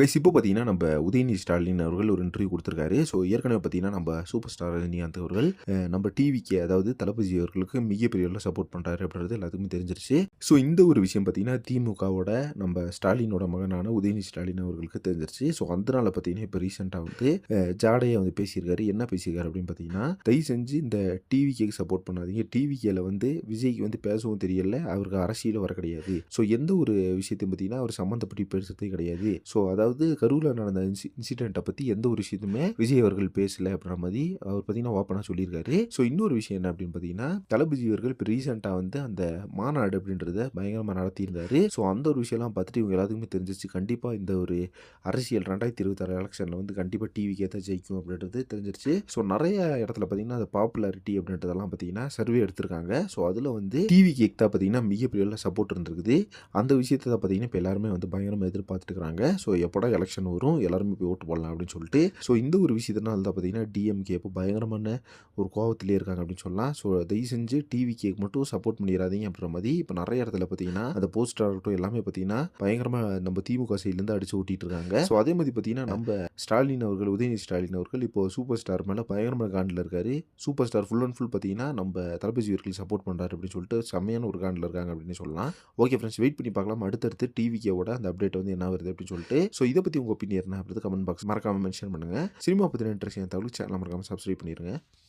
Guys இப்போ பார்த்தீங்கன்னா நம்ம உதயநிதி ஸ்டாலின் அவர்கள் ஒரு இன்டர்வியூ கொடுத்துருக்காரு. ஸோ ஏற்கனவே பார்த்தீங்கன்னா நம்ம சூப்பர் ஸ்டார் ரஜினிகாந்த் அவர்கள் நம்ம டிவிக்கு அதாவது தளபதி அவர்களுக்கு மிகப்பெரிய அளவில் சப்போர்ட் பண்ணுறாரு அப்படின்றது எல்லாத்துக்கும் தெரிஞ்சிருச்சு. ஸோ இந்த ஒரு விஷயம் பார்த்தீங்கன்னா திமுகவோட நம்ம ஸ்டாலினோட மகனான உதயநிதி ஸ்டாலின் அவர்களுக்கு தெரிஞ்சிருச்சு. ஸோ அதனால் பார்த்தீங்கன்னா இப்போ ரீசெண்டாக வந்து ஜாடையை வந்து பேசியிருக்காரு. என்ன பேசியிருக்காரு அப்படின்னு பார்த்தீங்கன்னா தயவு செஞ்சு இந்த டிவிக்கு சப்போர்ட் பண்ணாதீங்க. டிவிக்கில் வந்து விஜய்க்கு வந்து பேசவும் தெரியல. அவருக்கு அரசியல் வர கிடையாது. ஸோ எந்த ஒரு விஷயத்தையும் பார்த்தீங்கன்னா அவர் சம்மந்தப்பட்டு பேசுறதே கிடையாது. ஸோ அதை அதாவது கரூரில் நடந்த இன்சி இன்சிடெண்ட்டை பற்றி எந்த ஒரு விஷயத்துமே விஜய் அவர்கள் பேசல அப்படின்ற மாதிரி அவர் பார்த்தீங்கன்னா ஓப்பனாக சொல்லியிருக்காரு. ஸோ இன்னொரு விஷயம் என்ன அப்படின்னு பார்த்தீங்கன்னா தளபதி அவர்கள் இப்போ ரீசெண்டாக வந்து அந்த மாநாடு அப்படின்றத பயங்கரமாக நடத்தியிருந்தாரு. ஸோ அந்த ஒரு விஷயம்லாம் பார்த்துட்டு இவங்க எல்லாத்துக்குமே தெரிஞ்சிச்சு கண்டிப்பாக இந்த ஒரு அரசியல் ரெண்டாயிரத்தி இருபத்தாறு எலெக்ஷனில் வந்து கண்டிப்பாக டிவிக்கே தான் ஜெயிக்கும் அப்படின்றது தெரிஞ்சிருச்சு. ஸோ நிறைய இடத்துல பார்த்தீங்கன்னா அந்த பாப்புலாரிட்டி அப்படின்றதெல்லாம் பார்த்தீங்கன்னா சர்வே எடுத்திருக்காங்க. ஸோ அதில் வந்து டிவி கேக் தான் பார்த்தீங்கன்னா மிகப்பெரிய சப்போர்ட் இருந்திருக்குது. அந்த விஷயத்தை தான் பார்த்தீங்கன்னா இப்போ எல்லாருமே வந்து பயங்கரமாக எதிர்பார்த்துட்டு இருக்கிறாங்க. ஸோ எப்படா எலெக்ஷன் வரும் எல்லாருமே போய் ஓட்டு போடலாம் அப்படின்னு சொல்லிட்டு. ஸோ இந்த ஒரு விஷயத்தினால தான் பார்த்தீங்கன்னா டிஎம்கே இப்போ பயங்கரமான ஒரு கோவத்திலே இருக்காங்க அப்படின்னு சொல்லலாம். ஸோ தயவு செஞ்சு டிவி கேக் மட்டும் சப்போர்ட் பண்ணிடாதீங்க அப்படின்ற மாதிரி இப்போ நிறைய இடத்துல பார்த்தீங்கன்னா அந்த போஸ்டர் ஆகட்டும் எல்லாமே பார்த்தீங்கன்னா பயங்கரமாக நம்ம திமுக சைட்லேருந்து அடிச்சு ஓட்டிட்டு இருக்காங்க. ஸோ அதே மாதிரி பார்த்தீங்கன்னா நம்ம ஸ்டாலின் அவர்கள் உதயநிதி ஸ்டாலின் அவர்கள் இப்போ சூப்பர் ஸ்டார் மேலே பயங்கரமான காண்டில் இருக்காரு. Super star full and full பார்த்தீங்கன்னா நம்ம தளபதி அவர்கள் சப்போர்ட் பண்ணுறாரு அப்படின்னு சொல்லிட்டு செம்மையான ஒரு காண்டில் இருக்காங்க அப்படின்னு சொல்லலாம். ஓகே ஃப்ரெண்ட்ஸ் வெயிட் பண்ணி பார்க்கலாம். அடுத்தடுத்து டிவிக்கோட அந்த அப்டேட் வந்து என்ன வருது அப்படின்னு சொல்லிட்டு. ஸோ ஸோ இதை பற்றி உங்கள் ஒப்பீனியன் என்ன அப்படின்றது கமெண்ட் பாக்ஸ் மறக்காமல் மென்ஷன் பண்ணுங்கள் சினிமா பற்றின இன்ட்ரெஸ்ட் தகவல் சேனல் மறக்காமல் சப்ஸ்கிரைப் பண்ணிடுங்க